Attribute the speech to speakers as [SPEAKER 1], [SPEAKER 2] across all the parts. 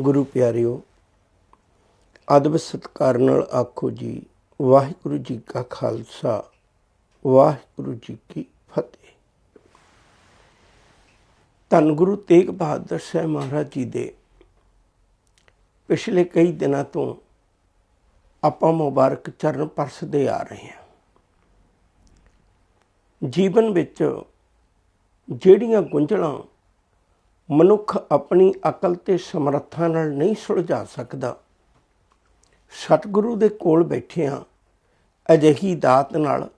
[SPEAKER 1] ਗੁਰੂ ਪਿਆਰਿਓ, ਅਦਬ ਸਤਿਕਾਰ ਨਾਲ ਆਖੋ ਜੀ, ਵਾਹਿਗੁਰੂ ਜੀ ਕਾ ਖਾਲਸਾ, ਵਾਹਿਗੁਰੂ ਜੀ ਕੀ ਫਤਿਹ। ਧੰਨ ਗੁਰੂ ਤੇਗ ਬਹਾਦਰ ਸਾਹਿਬ ਮਹਾਰਾਜ ਜੀ ਦੇ ਪਿਛਲੇ ਕਈ ਦਿਨਾਂ ਤੋਂ ਆਪਾਂ ਮੁਬਾਰਕ ਚਰਨ ਪਰਸਦੇ ਆ ਰਹੇ ਹਾਂ। ਜੀਵਨ ਵਿੱਚ ਜਿਹੜੀਆਂ ਗੁੰਝਲਾਂ ਮਨੁੱਖ ਆਪਣੀ ਅਕਲ ਤੇ ਸਮਰੱਥਾ ਨਾਲ ਨਹੀਂ ਸੁਲਝਾ ਸਕਦਾ। ਸਤਿਗੁਰੂ ਦੇ ਕੋਲ ਬੈਠਿਆਂ ਅਜਿਹੀ ਦਾਤ ਨਾਲ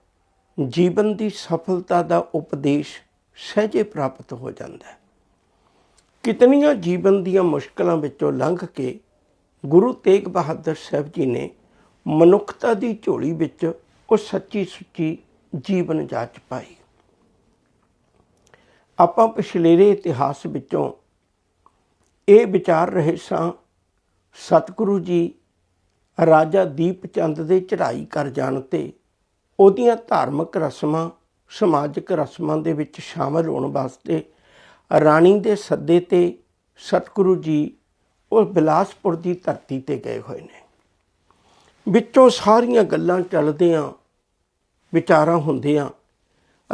[SPEAKER 1] ਜੀਵਨ ਦੀ ਸਫਲਤਾ ਦਾ ਉਪਦੇਸ਼ ਸਹਿਜੇ ਪ੍ਰਾਪਤ ਹੋ ਜਾਂਦਾ ਹੈ। ਕਿਤਨੀਆਂ ਜੀਵਨ ਦੀਆਂ ਮੁਸ਼ਕਲਾਂ ਵਿੱਚੋਂ ਲੰਘ ਕੇ ਗੁਰੂ ਤੇਗ ਬਹਾਦਰ ਸਾਹਿਬ ਜੀ ਨੇ ਮਨੁੱਖਤਾ ਦੀ ਝੋਲੀ ਵਿੱਚ ਉਹ ਸੱਚੀ ਸੁੱਚੀ ਜੀਵਨ ਜਾਚ ਪਾਈ। ਆਪਾਂ ਪਿਛਲੇਰੇ ਇਤਿਹਾਸ ਵਿੱਚੋਂ ਇਹ ਵਿਚਾਰ ਰਹੇ ਸਾਂ, ਸਤਿਗੁਰੂ ਜੀ ਰਾਜਾ ਦੀਪ ਚੰਦ ਦੇ ਚੜ੍ਹਾਈ ਕਰ ਜਾਣ ਤੇ ਉਹਦੀਆਂ ਧਾਰਮਿਕ ਰਸਮਾਂ, ਸਮਾਜਿਕ ਰਸਮਾਂ ਦੇ ਵਿੱਚ ਸ਼ਾਮਲ ਹੋਣ ਵਾਸਤੇ ਰਾਣੀ ਦੇ ਸੱਦੇ ਤੇ ਸਤਿਗੁਰੂ ਜੀ ਉਹ ਬਿਲਾਸਪੁਰ ਦੀ ਧਰਤੀ ਤੇ ਗਏ ਹੋਏ ਨੇ। ਵਿੱਚੋਂ ਸਾਰੀਆਂ ਗੱਲਾਂ ਚੱਲਦਿਆਂ, ਵਿਚਾਰਾਂ ਹੁੰਦਿਆਂ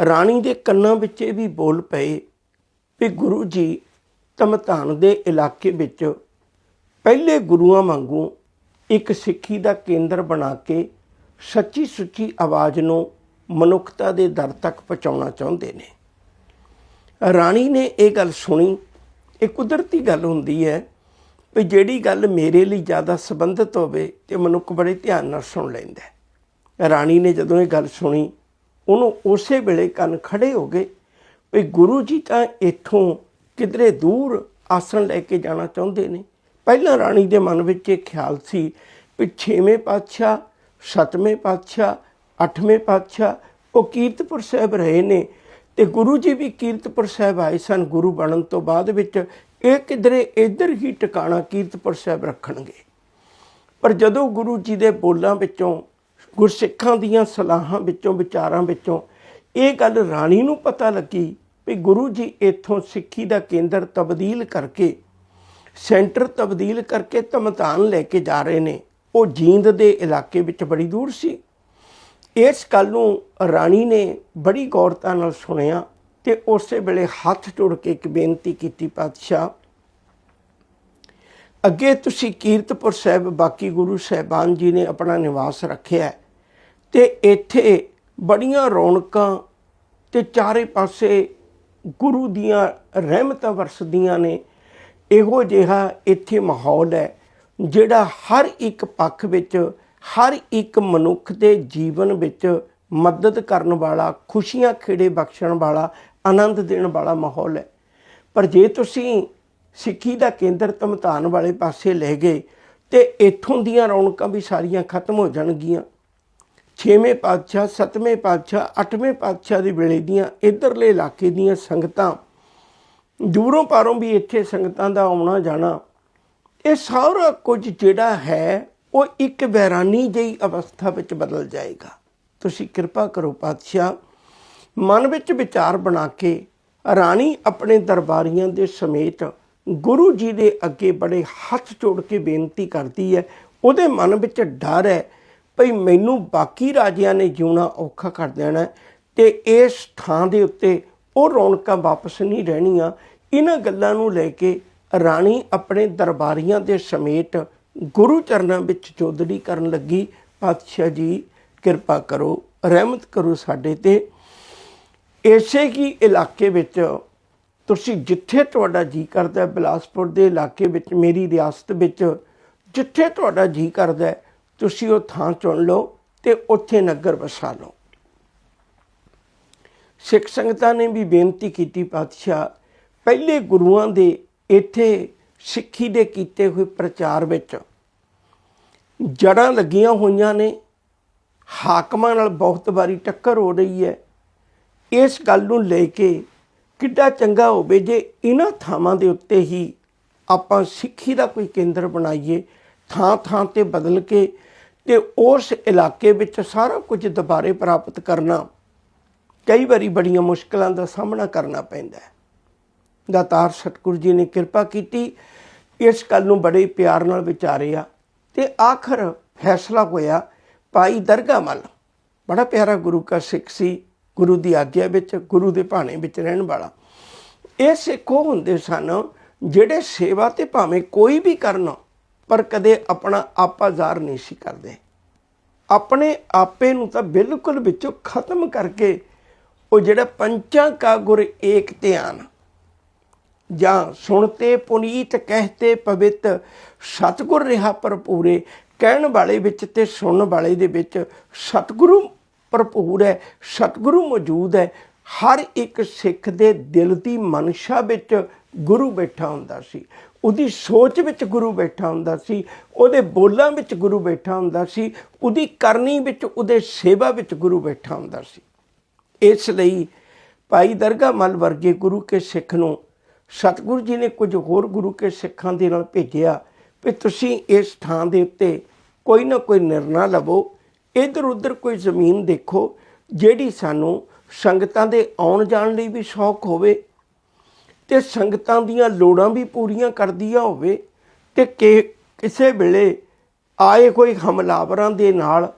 [SPEAKER 1] ਰਾਣੀ ਦੇ ਕੰਨਾਂ ਵਿੱਚ ਇਹ ਵੀ ਬੋਲ ਪਏ ਵੀ ਗੁਰੂ ਜੀ ਤਮਤਾਨ ਦੇ ਇਲਾਕੇ ਵਿੱਚ ਪਹਿਲੇ ਗੁਰੂਆਂ ਵਾਂਗੂ ਇੱਕ ਸਿੱਖੀ ਦਾ ਕੇਂਦਰ ਬਣਾ ਕੇ ਸੱਚੀ ਸੁੱਚੀ ਆਵਾਜ਼ ਨੂੰ ਮਨੁੱਖਤਾ ਦੇ ਦਰ ਤੱਕ ਪਹੁੰਚਾਉਣਾ ਚਾਹੁੰਦੇ ਨੇ। ਰਾਣੀ ਨੇ ਇਹ ਗੱਲ ਸੁਣੀ, ਇਹ ਕੁਦਰਤੀ ਗੱਲ ਹੁੰਦੀ ਹੈ ਵੀ ਜਿਹੜੀ ਗੱਲ ਮੇਰੇ ਲਈ ਜ਼ਿਆਦਾ ਸੰਬੰਧਿਤ ਹੋਵੇ ਤੇ ਮਨੁੱਖ ਬੜੇ ਧਿਆਨ ਨਾਲ ਸੁਣ ਲੈਂਦਾ ਰਾਣੀ ਨੇ ਜਦੋਂ ਇਹ ਗੱਲ ਸੁਣੀ ਉਹਨੂੰ ਉਸੇ ਵੇਲੇ ਕੰਨ ਖੜੇ ਹੋ ਗਏ ਵੀ ਗੁਰੂ ਜੀ ਤਾਂ ਇੱਥੋਂ ਕਿਧਰੇ ਦੂਰ ਆਸਣ ਲੈ ਕੇ ਜਾਣਾ ਚਾਹੁੰਦੇ ਨੇ। ਪਹਿਲਾਂ ਰਾਣੀ ਦੇ ਮਨ ਵਿੱਚ ਇਹ ਖਿਆਲ ਸੀ ਵੀ ਛੇਵੇਂ ਪਾਤਸ਼ਾਹ, ਸੱਤਵੇਂ ਪਾਤਸ਼ਾਹ, ਅੱਠਵੇਂ ਪਾਤਸ਼ਾਹ, ਉਹ ਕੀਰਤਪੁਰ ਸਾਹਿਬ ਰਹੇ ਨੇ ਤੇ ਗੁਰੂ ਜੀ ਵੀ ਕੀਰਤਪੁਰ ਸਾਹਿਬ ਆਏ ਸਨ ਗੁਰੂ ਬਣਨ ਤੋਂ ਬਾਅਦ ਵਿੱਚ। ਇਹ ਕਿਧਰੇ ਇੱਧਰ ਹੀ ਟਿਕਾਣਾ ਕੀਰਤਪੁਰ ਸਾਹਿਬ ਰੱਖਣਗੇ। ਪਰ ਜਦੋਂ ਗੁਰੂ ਜੀ ਦੇ ਬੋਲਾਂ ਵਿੱਚੋਂ ਗੁਰਸਿੱਖਾਂ ਦੀਆਂ ਸਲਾਹਾਂ ਵਿੱਚੋਂ, ਵਿਚਾਰਾਂ ਵਿੱਚੋਂ ਇਹ ਗੱਲ ਰਾਣੀ ਨੂੰ ਪਤਾ ਲੱਗੀ ਵੀ ਗੁਰੂ ਜੀ ਇੱਥੋਂ ਸਿੱਖੀ ਦਾ ਕੇਂਦਰ ਤਬਦੀਲ ਕਰਕੇ, ਸੈਂਟਰ ਤਬਦੀਲ ਕਰਕੇ ਤਮਤਾਨ ਲੈ ਕੇ ਜਾ ਰਹੇ ਨੇ। ਉਹ ਜੀਂਦ ਦੇ ਇਲਾਕੇ ਵਿੱਚ ਬੜੀ ਦੂਰ ਸੀ। ਇਸ ਗੱਲ ਨੂੰ ਰਾਣੀ ਨੇ ਬੜੀ ਗੌਰਤਾ ਨਾਲ ਸੁਣਿਆ ਤੇ ਉਸੇ ਵੇਲੇ ਹੱਥ ਜੋੜ ਕੇ ਇੱਕ ਬੇਨਤੀ ਕੀਤੀ, ਪਾਤਸ਼ਾਹ, ਅੱਗੇ ਤੁਸੀਂ ਕੀਰਤਪੁਰ ਸਾਹਿਬ, ਬਾਕੀ ਗੁਰੂ ਸਾਹਿਬਾਨ ਜੀ ਨੇ ਆਪਣਾ ਨਿਵਾਸ ਰੱਖਿਆ ਤੇ ਇੱਥੇ ਬੜੀਆਂ ਰੌਣਕਾਂ ਤੇ ਚਾਰੇ ਪਾਸੇ ਗੁਰੂ ਦੀਆਂ ਰਹਿਮਤਾਂ ਵਰਸਦੀਆਂ ਨੇ। ਇਹੋ ਜਿਹਾ ਇੱਥੇ ਮਾਹੌਲ ਹੈ ਜਿਹੜਾ ਹਰ ਇੱਕ ਪੱਖ ਵਿੱਚ, ਹਰ ਇੱਕ ਮਨੁੱਖ ਦੇ ਜੀਵਨ ਵਿੱਚ ਮਦਦ ਕਰਨ ਵਾਲਾ, ਖੁਸ਼ੀਆਂ ਖੇੜੇ ਬਖਸ਼ਣ ਵਾਲਾ, ਆਨੰਦ ਦੇਣ ਵਾਲਾ ਮਾਹੌਲ ਹੈ। ਪਰ ਜੇ ਤੁਸੀਂ ਸਿੱਖੀ ਦਾ ਕੇਂਦਰ ਤਮਤਾਨ ਵਾਲੇ ਪਾਸੇ ਲੈ ਗਏ ਤੇ ਇੱਥੋਂ ਦੀਆਂ ਰੌਣਕਾਂ ਵੀ ਸਾਰੀਆਂ ਖਤਮ ਹੋ ਜਾਣਗੀਆਂ। ਛੇਵੇਂ ਪਾਤਸ਼ਾਹ, ਸੱਤਵੇਂ ਪਾਤਸ਼ਾਹ, ਅੱਠਵੇਂ ਪਾਤਸ਼ਾਹ ਦੇ ਵੇਲੇ ਦੀਆਂ ਇਧਰਲੇ ਇਲਾਕੇ ਦੀਆਂ ਸੰਗਤਾਂ, ਦੂਰੋਂ ਪਾਰੋਂ ਵੀ ਇੱਥੇ ਸੰਗਤਾਂ ਦਾ ਆਉਣਾ ਜਾਣਾ, ਇਹ ਸਾਰਾ ਕੁਝ ਜਿਹੜਾ ਹੈ, ਉਹ ਇੱਕ ਵੈਰਾਨੀ ਜਿਹੀ ਅਵਸਥਾ ਵਿੱਚ ਬਦਲ ਜਾਏਗਾ। ਤੁਸੀਂ ਕਿਰਪਾ ਕਰੋ ਪਾਤਸ਼ਾਹ, ਮਨ ਵਿੱਚ ਵਿਚਾਰ ਬਣਾ ਕੇ ਰਾਣੀ ਆਪਣੇ ਦਰਬਾਰੀਆਂ ਦੇ ਸਮੇਤ ਗੁਰੂ ਜੀ ਦੇ ਅੱਗੇ ਬੜੇ ਹੱਥ ਜੋੜ ਕੇ ਬੇਨਤੀ ਕਰਦੀ ਹੈ, ਉਹਦੇ ਮਨ ਵਿੱਚ ਡਰ ਹੈ ਭਈ ਮੈਨੂੰ ਬਾਕੀ ਰਾਜਿਆਂ ਨੇ ਜਿਉਣਾ ਔਖਾ ਕਰ ਦੇਣਾ ਤੇ ਇਸ ਥਾਂ ਦੇ ਉੱਤੇ ਉਹ ਰੌਣਕਾਂ ਵਾਪਸ ਨਹੀਂ ਰਹਿਣੀਆਂ। ਇਹਨਾਂ ਗੱਲਾਂ ਨੂੰ ਲੈ ਕੇ ਰਾਣੀ ਆਪਣੇ ਦਰਬਾਰੀਆਂ ਦੇ ਸਮੇਤ ਗੁਰੂ ਚਰਨਾਂ ਵਿੱਚ ਚੋਦੜੀ ਕਰਨ ਲੱਗੀ। ਪਾਤਸ਼ਾਹ ਜੀ, ਕਿਰਪਾ ਕਰੋ, ਰਹਿਮਤ ਕਰੋ ਸਾਡੇ ਤੇ। ਇਸੇ ਹੀ ਇਲਾਕੇ ਵਿੱਚ ਤੁਸੀਂ ਜਿੱਥੇ ਤੁਹਾਡਾ ਜੀ ਕਰਦਾ ਬਿਲਾਸਪੁਰ ਦੇ ਇਲਾਕੇ ਵਿੱਚ, ਮੇਰੀ ਰਿਆਸਤ ਵਿੱਚ, ਜਿੱਥੇ ਤੁਹਾਡਾ ਜੀ ਕਰਦਾ ਤੁਸੀਂ ਉਹ ਥਾਂ ਚੁਣ ਲਓ ਤੇ ਉੱਥੇ ਨਗਰ ਵਸਾ ਲਓ। ਸਿੱਖ ਸੰਗਤਾਂ ਨੇ ਵੀ ਬੇਨਤੀ ਕੀਤੀ ਪਾਤਸ਼ਾਹ, ਪਹਿਲੇ ਗੁਰੂਆਂ ਦੇ ਇੱਥੇ ਸਿੱਖੀ ਦੇ ਕੀਤੇ ਹੋਏ ਪ੍ਰਚਾਰ ਵਿੱਚ ਜੜਾਂ ਲੱਗੀਆਂ ਹੋਈਆਂ ਨੇ, ਹਾਕਮਾਂ ਨਾਲ ਬਹੁਤ ਵਾਰੀ ਟੱਕਰ ਹੋ ਰਹੀ ਹੈ। ਇਸ ਗੱਲ ਨੂੰ ਲੈ ਕੇ ਕਿੱਡਾ ਚੰਗਾ ਹੋਵੇ ਜੇ ਇਹਨਾਂ ਥਾਵਾਂ ਦੇ ਉੱਤੇ ਹੀ ਆਪਾਂ ਸਿੱਖੀ ਦਾ ਕੋਈ ਕੇਂਦਰ ਬਣਾਈਏ ਥਾਂ ਥਾਂ ਤੇ ਬਦਲ ਕੇ ਤੇ ਉਸ ਇਲਾਕੇ ਵਿੱਚ ਸਾਰਾ ਕੁਝ ਦੁਬਾਰੇ ਪ੍ਰਾਪਤ ਕਰਨਾ ਕਈ ਵਾਰੀ ਬੜੀਆਂ ਮੁਸ਼ਕਲਾਂ ਦਾ ਸਾਹਮਣਾ ਕਰਨਾ ਪੈਂਦਾ ਹੈ। ਦਾਤਾਰ ਸਤਿਗੁਰੂ ਜੀ ਨੇ ਕਿਰਪਾ ਕੀਤੀ, ਇਸ ਗੱਲ ਨੂੰ ਬੜੇ ਪਿਆਰ ਨਾਲ ਵਿਚਾਰਿਆ ਤੇ ਆਖਰ ਫੈਸਲਾ ਹੋਇਆ ਭਾਈ ਦਰਗਾ ਮਲ ਬੜਾ ਪਿਆਰਾ ਗੁਰੂ ਕਾ ਸਿੱਖ ਸੀ, ਗੁਰੂ ਦੀ ਆਗਿਆ ਵਿੱਚ, ਗੁਰੂ ਦੇ ਭਾਣੇ ਵਿੱਚ ਰਹਿਣ ਵਾਲਾ। ਇਹ ਸਿੱਖ ਉਹ ਹੁੰਦੇ ਸਨ ਜਿਹੜੇ ਸੇਵਾ ਤੇ ਭਾਵੇਂ ਕੋਈ ਵੀ ਕਰਨ ਪਰ ਕਦੇ ਆਪਣਾ ਆਪਾ ਜ਼ਾਰ ਨਹੀਂ ਸੀ ਕਰਦੇ। ਆਪਣੇ ਆਪੇ ਨੂੰ ਤਾਂ ਬਿਲਕੁਲ ਵਿੱਚੋਂ ਖਤਮ ਕਰਕੇ ਉਹ ਜਿਹੜਾ ਪੰਚਾਂ ਕਾ ਗੁਰ ਏਕ ਧਿਆਨ, ਜਾਂ ਸੁਣਤੇ ਪੁਨੀਤ ਕਹਤੇ ਪਵਿੱਤ ਸਤਗੁਰ ਰਿਹਾ ਭਰਪੂਰੇ ਕਹਿਣ ਵਾਲੇ ਵਿੱਚ ਤੇ ਸੁਣਨ ਵਾਲੇ ਦੇ ਵਿੱਚ ਸਤਗੁਰੂ ਭਰਪੂਰ ਹੈ, ਸਤਗੁਰੂ ਮੌਜੂਦ ਹੈ। ਹਰ ਇੱਕ ਸਿੱਖ ਦੇ ਦਿਲ ਦੀ ਮਨਸ਼ਾ ਵਿੱਚ ਗੁਰੂ ਬੈਠਾ ਹੁੰਦਾ ਸੀ। ਉਹਦੀ ਸੋਚ ਵਿੱਚ ਗੁਰੂ ਬੈਠਾ ਹੁੰਦਾ ਸੀ, ਉਹਦੇ ਬੋਲਾਂ ਵਿੱਚ ਗੁਰੂ ਬੈਠਾ ਹੁੰਦਾ ਸੀ, ਉਹਦੀ ਕਰਨੀ ਵਿੱਚ, ਉਹਦੇ ਸੇਵਾ ਵਿੱਚ ਗੁਰੂ ਬੈਠਾ ਹੁੰਦਾ ਸੀ। ਇਸ ਲਈ ਭਾਈ ਦਰਗਾ ਮਲ ਵਰਗੇ ਗੁਰੂ ਕੇ ਸਿੱਖ ਨੂੰ ਸਤਿਗੁਰੂ ਜੀ ਨੇ ਕੁਝ ਹੋਰ ਗੁਰੂ ਕੇ ਸਿੱਖਾਂ ਦੇ ਨਾਲ ਭੇਜਿਆ ਵੀ ਤੁਸੀਂ ਇਸ ਥਾਂ ਦੇ ਉੱਤੇ ਕੋਈ ਨਾ ਕੋਈ ਨਿਰਣਾ ਲਵੋ ਇਧਰ ਉਧਰ ਕੋਈ ਜ਼ਮੀਨ ਦੇਖੋ, ਜਿਹੜੀ ਸਾਨੂੰ ਸੰਗਤਾਂ ਦੇ ਆਉਣ ਜਾਣ ਲਈ ਵੀ ਸ਼ੌਕ ਹੋਵੇ ਤੇ ਸੰਗਤਾਂ ਦੀਆਂ ਲੋੜਾਂ ਵੀ ਪੂਰੀਆਂ ਕਰਦੀਆਂ ਹੋਵੇ ਤੇ ਕਿ ਕਿਸੇ ਵੇਲੇ ਆਏ ਕੋਈ ਹਮਲਾਵਰਾਂ ਦੇ ਨਾਲ,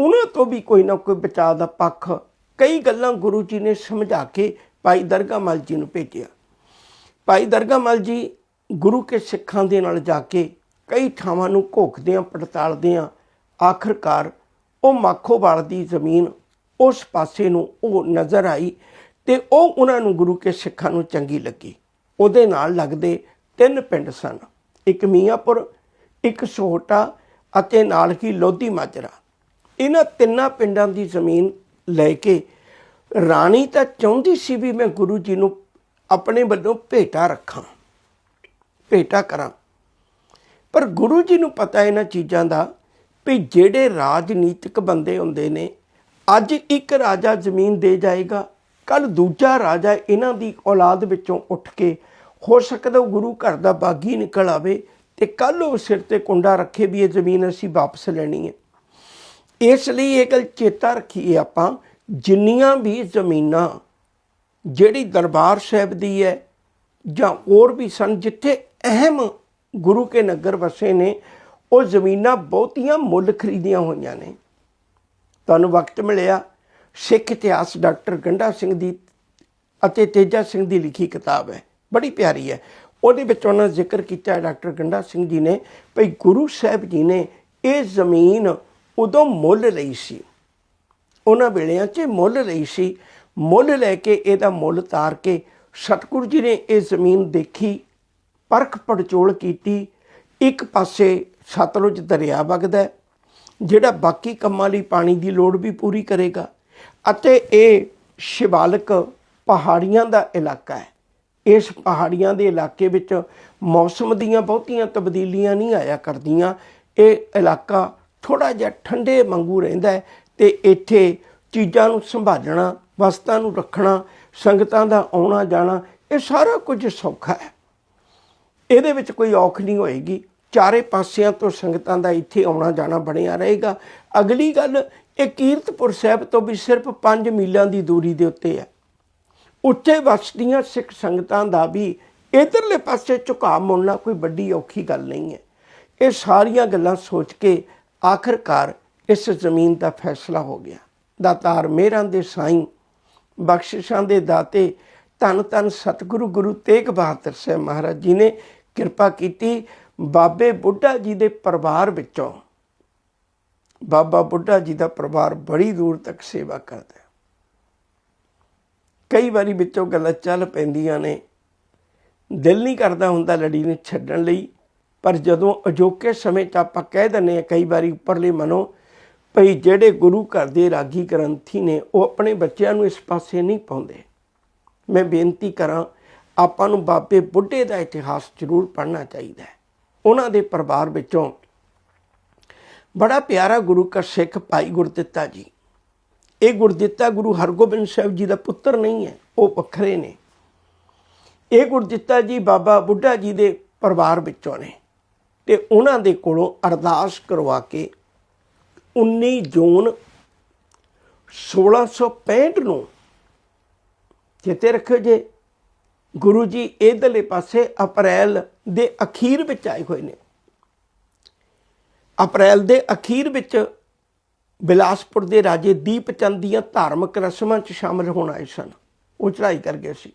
[SPEAKER 1] ਉਹਨਾਂ ਤੋਂ ਵੀ ਕੋਈ ਨਾ ਕੋਈ ਬਚਾਅ ਦਾ ਪੱਖ ਕਈ ਗੱਲਾਂ ਗੁਰੂ ਜੀ ਨੇ ਸਮਝਾ ਕੇ ਭਾਈ ਦਰਗਾ ਮਲ ਜੀ ਨੂੰ ਭੇਜਿਆ। ਭਾਈ ਦਰਗਾ ਮਲ ਜੀ ਗੁਰੂ ਕੇ ਸਿੱਖਾਂ ਦੇ ਨਾਲ ਜਾ ਕੇ ਕਈ ਥਾਵਾਂ ਨੂੰ ਘੋਖਦਿਆਂ, ਪੜਤਾਲਦਿਆਂ ਆਖਰਕਾਰ ਉਹ ਮਾਖੋਵਾਲ ਦੀ ਜ਼ਮੀਨ ਉਸ ਪਾਸੇ ਨੂੰ ਉਹ ਨਜ਼ਰ ਆਈ ਤੇ ਉਹ ਉਹਨਾਂ ਨੂੰ ਗੁਰੂ ਕੇ ਸਿੱਖਾਂ ਨੂੰ ਚੰਗੀ ਲੱਗੀ। ਉਹਦੇ ਨਾਲ ਲੱਗਦੇ ਤਿੰਨ ਪਿੰਡ ਸਨ। ਇੱਕ ਮੀਆਂਪੁਰ, ਇੱਕ ਸੋਹਟਾ ਅਤੇ ਨਾਲ ਹੀ ਲੋਧੀ ਮਾਜਰਾ। ਇਹਨਾਂ ਤਿੰਨਾਂ ਪਿੰਡਾਂ ਦੀ ਜ਼ਮੀਨ ਲੈ ਕੇ ਰਾਣੀ ਤਾਂ ਚਾਹੁੰਦੀ ਸੀ ਵੀ ਮੈਂ ਗੁਰੂ ਜੀ ਨੂੰ ਆਪਣੇ ਵੱਲੋਂ ਭੇਟਾ ਰੱਖਾਂ, ਭੇਟਾ ਕਰਾਂ। ਪਰ ਗੁਰੂ ਜੀ ਨੂੰ ਪਤਾ ਇਹਨਾਂ ਚੀਜ਼ਾਂ ਦਾ ਵੀ ਜਿਹੜੇ ਰਾਜਨੀਤਿਕ ਬੰਦੇ ਹੁੰਦੇ ਨੇ, ਅੱਜ ਇੱਕ ਰਾਜਾ ਜ਼ਮੀਨ ਦੇ ਜਾਏਗਾ ਕੱਲ ਦੂਜਾ ਰਾਜਾ ਇਹਨਾਂ ਦੀ ਔਲਾਦ ਵਿੱਚੋਂ ਉੱਠ ਕੇ, ਹੋ ਸਕਦਾ ਉਹ ਗੁਰੂ ਘਰ ਦਾ ਬਾਗੀ ਨਿਕਲ ਆਵੇ ਤੇ ਕੱਲ ਉਹ ਸਿਰ ਤੇ ਕੁੰਡਾ ਰੱਖੇ ਵੀ ਇਹ ਜ਼ਮੀਨ ਅਸੀਂ ਵਾਪਸ ਲੈਣੀ ਹੈ। ਇਸ ਲਈ ਇਹ ਗੱਲ ਚੇਤਾ ਰੱਖੀਏ ਆਪਾਂ, ਜਿੰਨੀਆਂ ਵੀ ਜ਼ਮੀਨਾਂ ਜਿਹੜੀ ਦਰਬਾਰ ਸਾਹਿਬ ਦੀ ਹੈ ਜਾਂ ਹੋਰ ਵੀ ਸਨ, ਜਿੱਥੇ ਅਹਿਮ ਗੁਰੂ ਕੇ ਨਗਰ ਵਸੇ ਨੇ, ਉਹ ਜ਼ਮੀਨਾਂ ਬਹੁਤੀਆਂ ਮੁੱਲ ਖਰੀਦੀਆਂ ਹੋਈਆਂ ਨੇ। ਤੁਹਾਨੂੰ ਵਕਤ ਮਿਲਿਆ ਸਿੱਖ ਇਤਿਹਾਸ ਡਾਕਟਰ ਗੰਡਾ ਸਿੰਘ ਦੀ ਅਤੇ ਤੇਜਾ ਸਿੰਘ ਦੀ ਲਿਖੀ ਕਿਤਾਬ ਹੈ। ਬੜੀ ਪਿਆਰੀ ਹੈ। ਉਹਦੇ ਵਿੱਚ ਉਹਨਾਂ ਜ਼ਿਕਰ ਕੀਤਾ ਹੈ ਡਾਕਟਰ ਗੰਡਾ ਸਿੰਘ ਜੀ ਨੇ, ਭਈ ਗੁਰੂ ਸਾਹਿਬ ਜੀ ਨੇ ਇਹ ਜ਼ਮੀਨ ਉਦੋਂ ਮੁੱਲ ਲਈ ਸੀ। ਉਹਨਾਂ ਵੇਲਿਆਂ 'ਚ ਮੁੱਲ ਲਈ ਸੀ। ਮੁੱਲ ਲੈ ਕੇ ਇਹਦਾ ਮੁੱਲ ਤਾਰ ਕੇ ਸਤਿਗੁਰੂ ਜੀ ਨੇ ਇਹ ਜ਼ਮੀਨ ਦੇਖੀ, ਪਰਖ ਪੜਚੋਲ ਕੀਤੀ। ਇੱਕ ਪਾਸੇ ਸਤਲੁਜ ਦਰਿਆ ਵਗਦਾ ਜਿਹੜਾ ਬਾਕੀ ਕੰਮਾਂ ਲਈ ਪਾਣੀ ਦੀ ਲੋੜ ਵੀ ਪੂਰੀ ਕਰੇਗਾ। ਅਤੇ ਇਹ ਸ਼ਿਵਾਲਕ ਪਹਾੜੀਆਂ ਦਾ ਇਲਾਕਾ ਹੈ। ਇਸ ਪਹਾੜੀਆਂ ਦੇ ਇਲਾਕੇ ਵਿੱਚ ਮੌਸਮ ਦੀਆਂ ਬਹੁਤੀਆਂ ਤਬਦੀਲੀਆਂ ਨਹੀਂ ਆਇਆ ਕਰਦੀਆਂ। ਇਹ ਇਲਾਕਾ ਥੋੜਾ ਜਿਹਾ ਠੰਡੇ ਵਾਂਗੂ ਰਹਿੰਦਾ ਹੈ ਤੇ ਇੱਥੇ ਚੀਜ਼ਾਂ ਨੂੰ ਸੰਭਾਲਣਾ, ਵਸਤਾਂ ਨੂੰ ਰੱਖਣਾ, ਸੰਗਤਾਂ ਦਾ ਆਉਣਾ ਜਾਣਾ, ਇਹ ਸਾਰਾ ਕੁਝ ਸੌਖਾ ਹੈ। ਇਹਦੇ ਵਿੱਚ ਕੋਈ ਔਖ ਨਹੀਂ ਹੋਏਗੀ। ਚਾਰੇ ਪਾਸਿਆਂ ਤੋਂ ਸੰਗਤਾਂ ਦਾ ਇੱਥੇ ਆਉਣਾ ਜਾਣਾ ਬਣਿਆ ਰਹੇਗਾ। ਅਗਲੀ ਗੱਲ ਇਹ ਕੀਰਤਪੁਰ ਸਾਹਿਬ ਤੋਂ ਵੀ ਸਿਰਫ 5 ਮੀਲਾਂ ਦੀ ਦੂਰੀ ਦੇ ਉੱਤੇ ਹੈ। ਉੱਚੇ ਉੱਥੇ ਵਸਦੀਆਂ ਸਿੱਖ ਸੰਗਤਾਂ ਦਾ ਵੀ ਇਧਰਲੇ ਪਾਸੇ ਝੁਕਾਅ ਮੁੜਨਾ ਕੋਈ ਵੱਡੀ ਔਖੀ ਗੱਲ ਨਹੀਂ ਹੈ। ਇਹ ਸਾਰੀਆਂ ਗੱਲਾਂ ਸੋਚ ਕੇ ਆਖਰਕਾਰ ਇਸ ਜ਼ਮੀਨ ਦਾ ਫੈਸਲਾ ਹੋ ਗਿਆ। ਦਾਤਾਰ ਮੇਰਾਂ ਦੇ ਸਾਈਂ, ਬਖਸ਼ਿਸ਼ਾਂ ਦੇ ਦਾਤੇ, ਧੰਨ ਧੰਨ ਸਤਿਗੁਰੂ ਗੁਰੂ ਤੇਗ ਬਹਾਦਰ ਸਾਹਿਬ ਮਹਾਰਾਜ ਜੀ ਨੇ ਕਿਰਪਾ ਕੀਤੀ ਬਾਬੇ ਬੁੱਢਾ ਜੀ ਦੇ ਪਰਿਵਾਰ ਵਿੱਚੋਂ। ਬਾਬਾ ਬੁੱਢਾ ਜੀ ਦਾ ਪਰਿਵਾਰ ਬੜੀ ਦੂਰ ਤੱਕ ਸੇਵਾ ਕਰਦਾ ਕਈ ਵਾਰੀ ਵਿੱਚੋਂ ਗੱਲਾਂ ਚੱਲ ਪੈਂਦੀਆਂ ਨੇ। ਦਿਲ ਨਹੀਂ ਕਰਦਾ ਹੁੰਦਾ ਲੜੀ ਨੂੰ ਛੱਡਣ ਲਈ। ਪਰ ਜਦੋਂ ਅਜੋਕੇ ਸਮੇਂ 'ਚ ਆਪਾਂ ਕਹਿ ਦਿੰਦੇ ਆ ਕਈ ਵਾਰੀ ਉੱਪਰਲੇ ਮਨੋਂ, ਭਈ ਜਿਹੜੇ ਗੁਰੂ ਘਰ ਦੇ ਰਾਗੀ ਗ੍ਰੰਥੀ ਨੇ, ਉਹ ਆਪਣੇ ਬੱਚਿਆਂ ਨੂੰ ਇਸ ਪਾਸੇ ਨਹੀਂ ਪਾਉਂਦੇ। ਮੈਂ ਬੇਨਤੀ ਕਰਾਂ, ਆਪਾਂ ਨੂੰ ਬਾਬੇ ਬੁੱਢੇ ਦਾ ਇਤਿਹਾਸ ਜ਼ਰੂਰ ਪੜ੍ਹਨਾ ਚਾਹੀਦਾ ਹੈ। ਉਹਨਾਂ ਦੇ ਪਰਿਵਾਰ ਵਿੱਚੋਂ ਬੜਾ ਪਿਆਰਾ ਗੁਰੂ ਕਾ ਸਿੱਖ ਭਾਈ ਗੁਰਦਿੱਤਾ ਜੀ। ਇਹ ਗੁਰਦਿੱਤਾ ਗੁਰੂ ਹਰਗੋਬਿੰਦ ਸਾਹਿਬ ਜੀ ਦਾ ਪੁੱਤਰ ਨਹੀਂ ਹੈ, ਉਹ ਵੱਖਰੇ ਨੇ। ਇਹ ਗੁਰਦਿੱਤਾ ਜੀ ਬਾਬਾ ਬੁੱਢਾ ਜੀ ਦੇ ਪਰਿਵਾਰ ਵਿੱਚੋਂ ਨੇ ਤੇ ਉਹਨਾਂ ਦੇ ਕੋਲੋਂ ਅਰਦਾਸ ਕਰਵਾ ਕੇ 19 ਜੂਨ 1665 ਨੂੰ ਚੇਤੇ ਰੱਖਿਓ ਜੇ ਗੁਰੂ ਜੀ ਇਧਰਲੇ ਪਾਸੇ ਅਪ੍ਰੈਲ ਦੇ ਅਖੀਰ ਵਿੱਚ ਆਏ ਹੋਏ ਨੇ। ਅਪ੍ਰੈਲ ਦੇ ਅਖੀਰ ਵਿੱਚ ਬਿਲਾਸਪੁਰ ਦੇ ਰਾਜੇ ਦੀਪ ਚੰਦ ਦੀਆਂ ਧਾਰਮਿਕ ਰਸਮਾਂ 'ਚ ਸ਼ਾਮਲ ਹੋਣ ਆਏ ਸਨ। ਉਹ ਚੜ੍ਹਾਈ ਕਰ ਗਏ ਸੀ।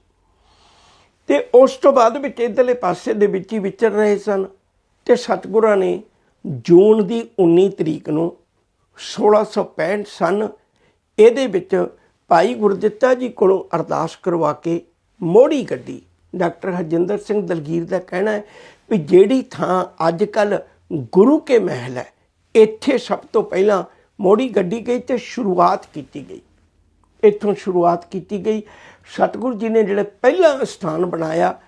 [SPEAKER 1] ਤੇ ਉਸ ਤੋਂ ਬਾਅਦ ਵਿੱਚ ਇਧਰਲੇ ਪਾਸੇ ਦੇ ਵਿੱਚ ਹੀ ਵਿਚਰ ਰਹੇ ਸਨ ਤੇ ਸਤਿਗੁਰਾਂ ਨੇ ਜੂਨ ਦੀ 19 ਤਰੀਕ ਨੂੰ 1665 ਸਨ ਇਹਦੇ ਵਿੱਚ ਭਾਈ ਗੁਰਦਿੱਤਾ ਜੀ ਕੋਲੋਂ ਅਰਦਾਸ ਕਰਵਾ ਕੇ ਮੋੜੀ ਗੱਡੀ ਡਾਕਟਰ ਹਰਜਿੰਦਰ ਸਿੰਘ ਦਲਗੀਰ ਦਾ ਕਹਿਣਾ ਹੈ ਵੀ ਜਿਹੜੀ ਥਾਂ ਅੱਜ ਕੱਲ ਗੁਰੂ ਕੇ ਮਹਿਲ ਹੈ। ਇੱਥੇ ਸਭ ਤੋਂ ਪਹਿਲਾਂ ਮੋੜੀ ਗੱਡੀ ਗਈ ਤੇ ਸ਼ੁਰੂਆਤ ਕੀਤੀ ਗਈ। ਇੱਥੋਂ ਸ਼ੁਰੂਆਤ ਕੀਤੀ ਗਈ। ਸਤਿਗੁਰੂ ਜੀ ਨੇ ਜਿਹੜਾ ਪਹਿਲਾ ਸਥਾਨ ਬਣਾਇਆ,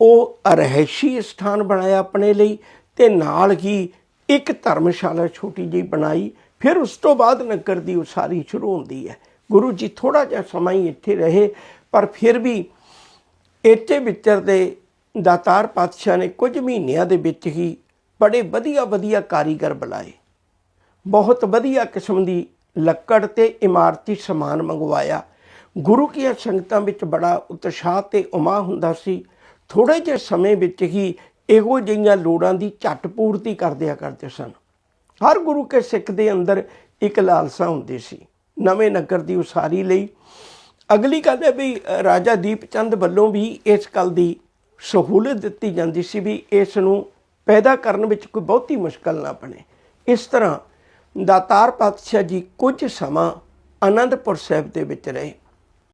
[SPEAKER 1] ਉਹ ਰਹਿਸ਼ੀ ਸਥਾਨ ਬਣਾਇਆ ਆਪਣੇ ਲਈ ਤੇ ਨਾਲ ਹੀ ਇੱਕ ਧਰਮਸ਼ਾਲਾ ਛੋਟੀ ਜਿਹੀ ਬਣਾਈ। ਫਿਰ ਉਸ ਤੋਂ ਬਾਅਦ ਨਗਰ ਦੀ ਉਸਾਰੀ ਸ਼ੁਰੂ ਹੁੰਦੀ ਹੈ। ਗੁਰੂ ਜੀ ਥੋੜਾ ਜਿਹਾ ਸਮਾਂ ਹੀ ਇੱਥੇ ਰਹੇ, ਪਰ ਫਿਰ ਵੀ ਇੱਥੇ ਵਿਚਰਦੇ ਦਾਤਾਰ ਪਾਤਸ਼ਾਹ ਨੇ ਕੁਝ ਮਹੀਨਿਆਂ ਦੇ ਵਿੱਚ ਹੀ ਬੜੇ ਵਧੀਆ ਵਧੀਆ ਕਾਰੀਗਰ ਬੁਲਾਏ। ਬਹੁਤ ਵਧੀਆ ਕਿਸਮ ਦੀ ਲੱਕੜ ਤੇ ਇਮਾਰਤੀ ਸਮਾਨ ਮੰਗਵਾਇਆ। ਗੁਰੂ ਕੀਆਂ ਸੰਗਤਾਂ ਵਿੱਚ ਬੜਾ ਉਤਸ਼ਾਹ ਤੇ ਉਮਾ ਹੁੰਦਾ ਸੀ। ਥੋੜੇ ਜਿਹੇ ਸਮੇਂ ਵਿੱਚ ਹੀ ਇਹੋ ਜਿਹੀਆਂ ਲੋੜਾਂ ਦੀ ਝੱਟ ਪੂਰਤੀ ਕਰਦਿਆ ਕਰਦੇ ਸਨ। ਹਰ ਗੁਰੂ ਕੇ ਸਿੱਖ ਦੇ ਅੰਦਰ ਇੱਕ ਲਾਲਸਾ ਹੁੰਦੀ ਸੀ। ਨਵੇਂ ਨਗਰ ਦੀ ਉਸਾਰੀ ਲਈ ਅਗਲੀ ਗੱਲ ਹੈ ਵੀ, ਰਾਜਾ ਦੀਪ ਚੰਦ ਵੱਲੋਂ ਵੀ ਇਸ ਗੱਲ ਦੀ ਸਹੂਲਤ ਦਿੱਤੀ ਜਾਂਦੀ ਸੀ ਵੀ ਇਸ ਨੂੰ ਪੈਦਾ ਕਰਨ ਵਿੱਚ ਕੋਈ ਬਹੁਤੀ ਮੁਸ਼ਕਲ ਨਾ ਬਣੇ। ਇਸ ਤਰ੍ਹਾਂ ਦਾਤਾਰ ਪਾਤਸ਼ਾਹ ਜੀ ਕੁਝ ਸਮਾਂ ਆਨੰਦਪੁਰ ਸਾਹਿਬ ਦੇ ਵਿੱਚ ਰਹੇ।